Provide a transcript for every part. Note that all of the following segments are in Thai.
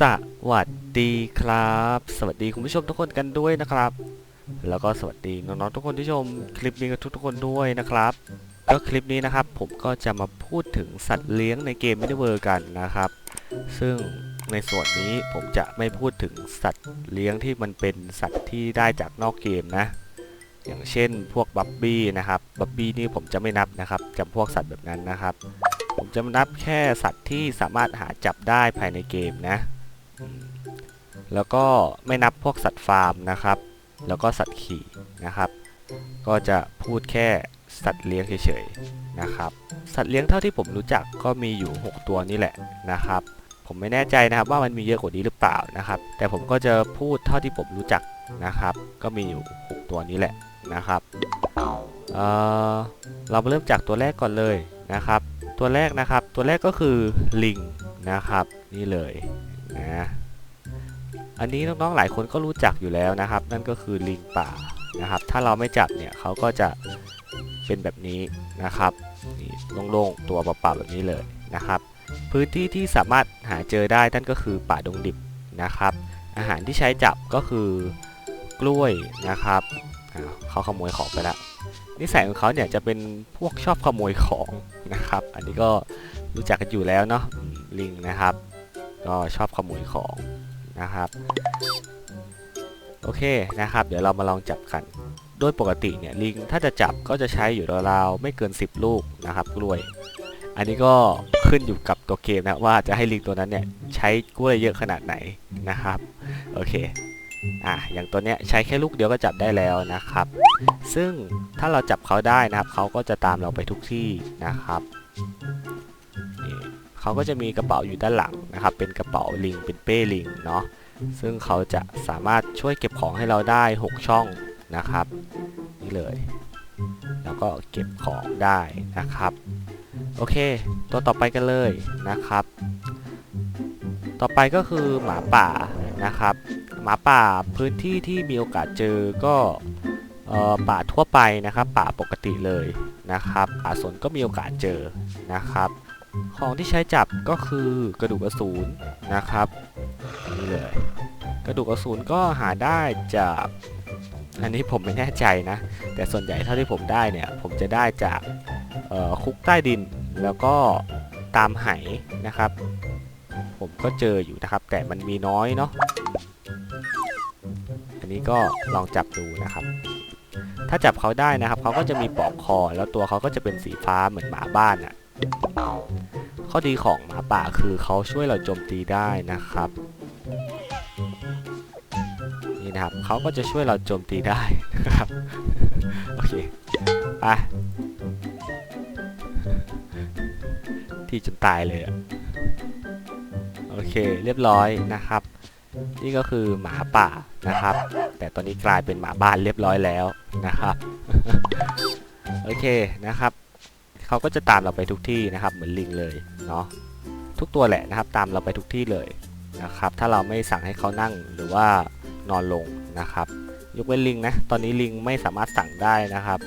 สวัสดีครับ สวัสดีคุณผู้ชมทุกคนกันด้วยนะครับ แล้วก็สวัสดีน้องๆทุกคนที่ชมคลิปนี้กันทุกๆคนด้วยนะครับ ก็คลิปนี้นะครับผมก็จะมาพูดถึงสัตว์เลี้ยงในเกมไม่ได้เวอร์กันนะครับ ซึ่งในส่วนนี้ผมจะไม่พูดถึงสัตว์เลี้ยงที่มันเป็นสัตว์ที่ได้จากนอกเกมนะ อย่างเช่นพวกบับบี้นะครับ บับบี้นี่ผมจะไม่นับนะครับจำพวกสัตว์แบบนั้นนะครับ ผมจะนับแค่สัตว์ที่สามารถหาจับได้ภายในเกมนะ แล้วก็ไม่นับพวกสัตว์ฟาร์มนะครับ แล้วก็สัตว์ขี่นะครับ ก็จะพูดแค่สัตว์เลี้ยงเฉยๆนะครับ สัตว์เลี้ยงเท่าที่ผมรู้จักก็มีอยู่ 6 ตัวนี่แหละนะครับ ผมไม่แน่ใจนะครับว่ามันมีเยอะกว่านี้หรือเปล่านะครับ แต่ผมก็จะพูดเท่าที่ผมรู้จักนะครับ ก็มีอยู่ 6 ตัวนี้แหละนะครับเเรามาเริ่มจากตัวแรกก่อนเลยนะครับ ตัวแรกนะครับ ตัวแรกก็คือลิงนะครับนี่เลยนะอันนี้น้องๆหลายคนก็รู้จักอยู่แล้วนะครับ นั่นก็คือลิงป่านะครับ ถ้าเราไม่จับเนี่ยเขาก็จะเป็นแบบนี้นะครับนี่โล่งๆตัวเปล่าๆแบบนี้เลยนะครับ พื้นที่ที่สามารถหาเจอได้นั่นก็คือป่าดงดิบนะครับ อาหารที่ใช้จับก็คือกล้วยนะครับเขาขโมยของไปแล้ว นิสัยของเขาเนี่ยจะเป็นพวกชอบขโมยของนะครับ อันนี้ก็รู้จักกันอยู่แล้วเนาะลิงนะครับ ก็ชอบขโมยของนะครับ โอเคนะครับ เดี๋ยวเรามาลองจับกันโดยปกติเนี่ยลิงถ้าจะจับก็จะใช้อยู่ราวๆไม่เกิน 10 ลูกนะครับกล้วย อันนี้ก็ขึ้นอยู่กับตัวเกมนะว่าจะให้ลิงตัวนั้นเนี่ยใช้กล้วยเยอะขนาดไหนนะครับ โอเค อะอย่างตัวเนี้ยใช้แค่ลูกเดียวก็จับได้แล้วนะครับ ซึ่งถ้าเราจับเขาได้นะครับ เขาก็จะตามเราไปทุกที่นะครับนี่เขาก็จะมีกระเป๋าอยู่ด้านหลังนะครับ เป็นกระเป๋าลิงเป็นเป้ลิงเนาะซึ่งเขาจะสามารถช่วยเก็บของให้เราได้ 6 ช่องนะครับ นี่เลย แล้วก็เก็บของได้นะครับ โอเค ตัวต่อไปกันเลยนะครับ ต่อไปก็คือหมาป่านะครับ หมาป่าพื้นที่ที่มีโอกาสเจอก็ป่าทั่วไปนะครับ ป่าปกติเลยนะครับ ป่าสนก็มีโอกาสเจอนะครับ ของที่ใช้จับก็คือกระดูกอสูรนะครับนี่เลย กระดูกอสูรก็หาได้จากอันนี้ผมไม่แน่ใจนะ แต่ส่วนใหญ่เท่าที่ผมได้เนี่ย ผมจะได้จากคุกใต้ดินแล้วก็ตามไหนะครับ ผมก็เจออยู่นะครับ แต่มันมีน้อยเนาะ นี้ก็ลองจับดูนะครับ ถ้าจับเขาได้นะครับเขาก็จะมีปอกคอแล้วตัวเขาก็จะเป็นสีฟ้าเหมือนหมาบ้านอะ่ะข้อดีของหมาป่าคือเขาช่วยเราโจมตีได้นะครับนี่นะครับเขาก็จะช่วยเราโจมตีได้นะครับโอเคไปที่จนตายเลยอะโอเคเรียบร้อยนะครับ นี่ก็คือหมาป่า นะครับ แต่ตอนนี้กลายเป็นหมาบ้านเรียบร้อยแล้วนะครับ โอเคนะครับเขาก็จะตามเราไปทุกที่นะครับเหมือนลิงเลยเนาะทุกตัวแหละนะครับ ตามเราไปทุกที่เลยนะครับ ถ้าเราไม่สั่งให้เขานั่งหรือว่านอนลงนะครับ ยกเว้นลิงนะ ตอนนี้ลิงไม่สามารถสั่งได้นะครับ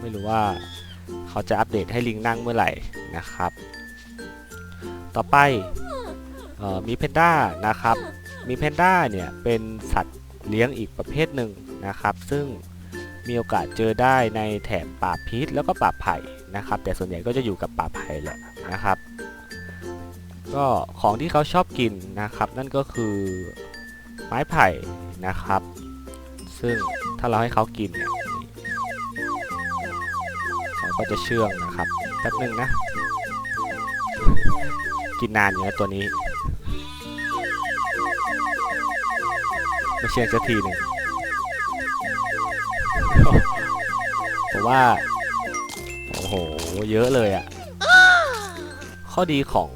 ไม่รู้ว่าเขาจะอัปเดตให้ลิงนั่งเมื่อไหร่นะครับ ต่อไปออมีเพนด้านะครับ มีเพนด้าเนี่ยเป็นสัตว์เลี้ยงอีกประเภทหนึ่งนะครับ ซึ่งมีโอกาสเจอได้ในแถบป่าพีชแล้วก็ป่าไผ่นะครับ แต่ส่วนใหญ่ก็จะอยู่กับป่าไผ่แหละนะครับ ก็ของที่เขาชอบกินนะครับ นั่นก็คือไม้ไผ่นะครับ ซึ่งถ้าเราให้เขากินเนี่ยเขาก็จะเชื่องนะครับแป๊บหนึงนะ กินนานอยู่นะตัวนี้ ไม่เชื่อสักทีหนึ่งผมว่า โอ้โห เยอะเลยอะ่ะข้อดีของ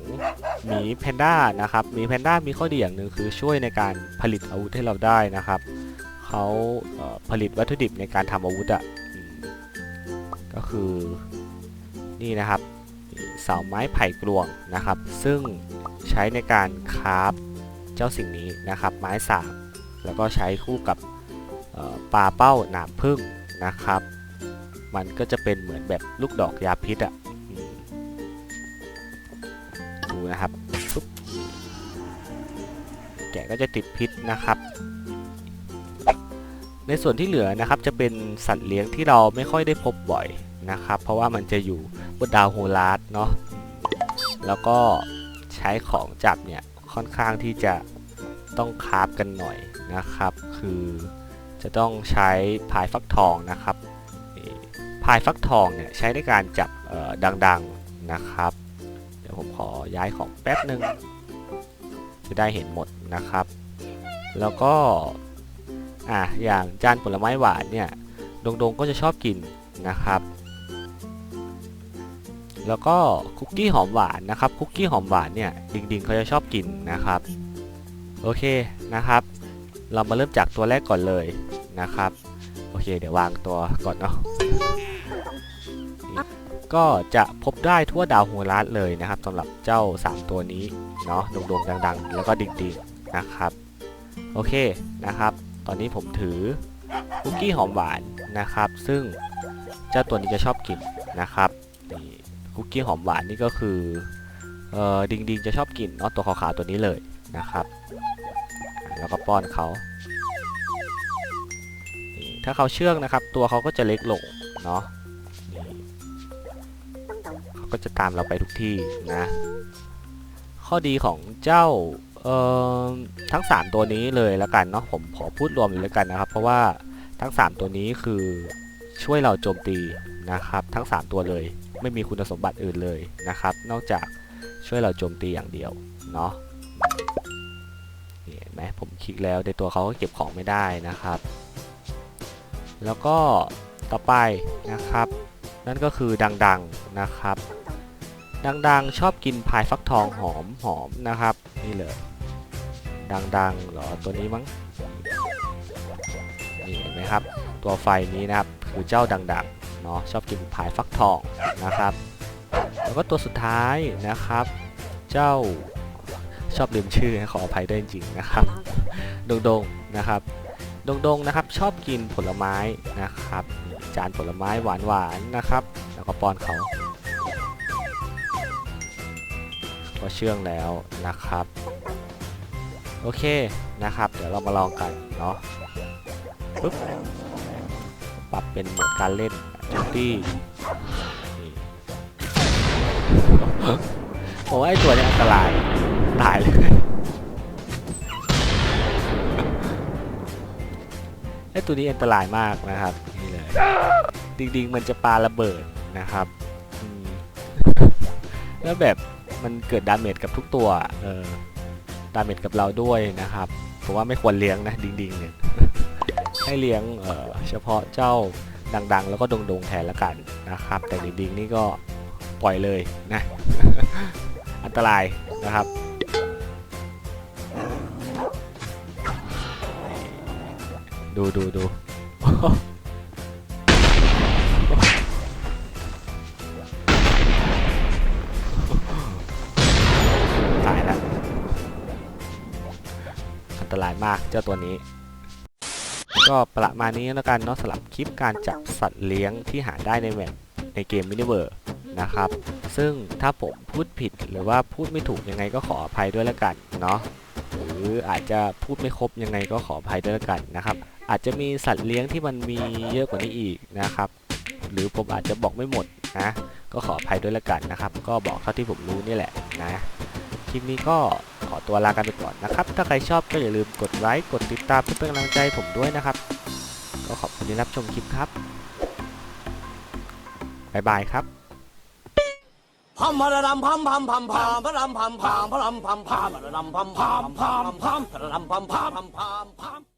หมีแพนด้านะครับหมีแพนด้ามีข้อดีอย่างหนึ่งคือช่วยในการผลิตอาวุธให้เราได้นะครับเขาเอ่อผลิตวัตถุดิบในการทำอาวุธอะ่ะอืมก็คือนี่นะครับเสาไม้ไผ่กลวงนะครับ ซึ่งใช้ในการคราฟเจ้าสิ่งนี้นะครับ ไม้สาบ แล้วก็ใช้คู่กับปลาเป้าหนามพึ่งนะครับ มันก็จะเป็นเหมือนแบบลูกดอกยาพิษอะ่ะดูนะครับปุ๊บแกะก็จะติดพิษนะครับ ในส่วนที่เหลือนะครับจะเป็นสัตว์เลี้ยงที่เราไม่ค่อยได้พบบ่อยนะครับ เพราะว่ามันจะอยู่บนดาวโฮลาร์ดเนาะแล้วก็ใช้ของจับเนี่ยค่อนข้างที่จะ ต้องคราฟกันหน่อยนะครับ คือจะต้องใช้พายฟักทองนะครับพายฟักทองเนี่ยใช้ในการจับดังๆนะครับ เดี๋ยวผมขอย้ายของแป๊บหนึ่งจะได้เห็นหมดนะครับ แล้วก็อะอย่างจานผลไม้หวานเนี่ยดงดงๆก็จะชอบกินนะครับ แล้วก็คุกกี้หอมหวานนะครับ คุกกี้หอมหวานเนี่ยดิงดิงเขาจะชอบกินนะครับ โอเคนะครับ เรามาเริ่มจากตัวแรกก่อนเลยนะครับ โอเค เดี๋ยววางตัวก่อนเนาะก็จะพบได้ทั่วดาวโฮลาร์ดเลยนะครับสำหรับเจ้า 3 ตัวนี้เนาะโด่งๆดัง ๆ แล้วก็ดิ่งๆนะครับ โอเคนะครับ ตอนนี้ผมถือคุกกี้หอมหวานนะครับ ซึ่งเจ้าตัวนี้จะชอบกินนะครับนี่คุกกี้หอมหวานนี่ก็คือเอ่อดิงดิงๆจะชอบกินเนาะตัวขาวๆตัวนี้เลยนะครับ แล้วก็ป้อนเขาถ้าเขาเชื่องนะครับ ตัวเขาก็จะเล็กลงเนาะเขาก็จะตามเราไปทุกที่นะ ข้อดีของเจ้าทั้ง 3 ตัวนี้เลยแล้วกันเนาะผมขอพูดรวมเลยแล้วกันนะครับ เพราะว่าทั้ง 3 ตัวนี้คือช่วยเราโจมตีนะครับ ทั้ง 3 ตัวเลยไม่มีคุณสมบัติอื่นเลยนะครับ นอกจากช่วยเราโจมตีอย่างเดียวเนาะ ไหมผมคลิกแล้วในตัวเขาก็เก็บของไม่ได้นะครับ แล้วก็ต่อไปนะครับ นั่นก็คือดังๆนะครับ ดังๆชอบกินพายฟักทองหอมหอมนะครับ นี่เลย ดังๆเหรอตัวนี้มั้งนี่เห็นไหมครับ ตัวไฟนี้นะครับคือเจ้าดังๆเนาะชอบกินพายฟักทองนะครับ แล้วก็ตัวสุดท้ายนะครับ เจ้า ชอบลืมชื่อนะขออภัยด้วยจริงๆนะครับดงดงๆนะครับดงดงๆนะครับชอบกินผลไม้นะครับ จานผลไม้หวานๆนะครับ แล้วก็ป้อนเขาก็เชื่องแล้วนะครับ โอเคนะครับ เดี๋ยวเรามาลองกันเนาะปึ๊บปรับเป็นโหมดการเล่นจูตี้นี่ผมว่าไอ้ตัวเนี้อันตราย ตายเลย ไอ้ตัวนี้อันตรายมากนะครับนี่เลยดิงๆมันจะปาระเบิดนะครับแล้วแบบมันเกิดดาเมจกับทุกตัว เออดาเมจกับเราด้วยนะครับผมว่าไม่ควรเลี้ยงนะดิงดิงๆเนี่ยให้เลี้ยงเออเฉพาะเจ้าดังๆ แล้วก็ดงๆแทนละกันนะครับ แต่ดิงดิงๆนี่ก็ปล่อยเลยนะ อันตรายนะครับ ดูดูดูตายแล้วอันตรายมากเจ้าตัวนี้ ก็ประมาณนี้แล้วกันเนาะสำหรับคลิปการจับสัตว์เลี้ยงที่หาได้ในแมปในเกมมินิเวอร์นะครับ ซึ่งถ้าผมพูดผิดหรือว่าพูดไม่ถูกยังไงก็ขออภัยด้วยแล้วกันเนาะหรืออาจจะพูดไม่ครบยังไงก็ขออภัยด้วยแล้วกันนะครับ อาจจะมีสัตว์เลี้ยงที่มันมีเยอะกว่านี้อีกนะครับ หรือผมอาจจะบอกไม่หมดนะก็ขออภัยด้วยล้วกันนะครับ ก็บอกเท่าที่ผมรู้นี่แหละนะคลิปนี้ก็ขอตัวลากันไปก่อนนะครับ ถ้าใครชอบก็อย่าลืมกดไลค์กดติดตามเพื่อเป็นกำลังใจผมด้วยนะครับ ก็ขอบคุณที่รับชมคลิปครับบ๊ายบายครับพัมพระดำพัมพัมพัมพามพะรำพัมพามพะรำพัมพามพะระดำพัมพามพามพามพระรำพัมพามพามพามพาม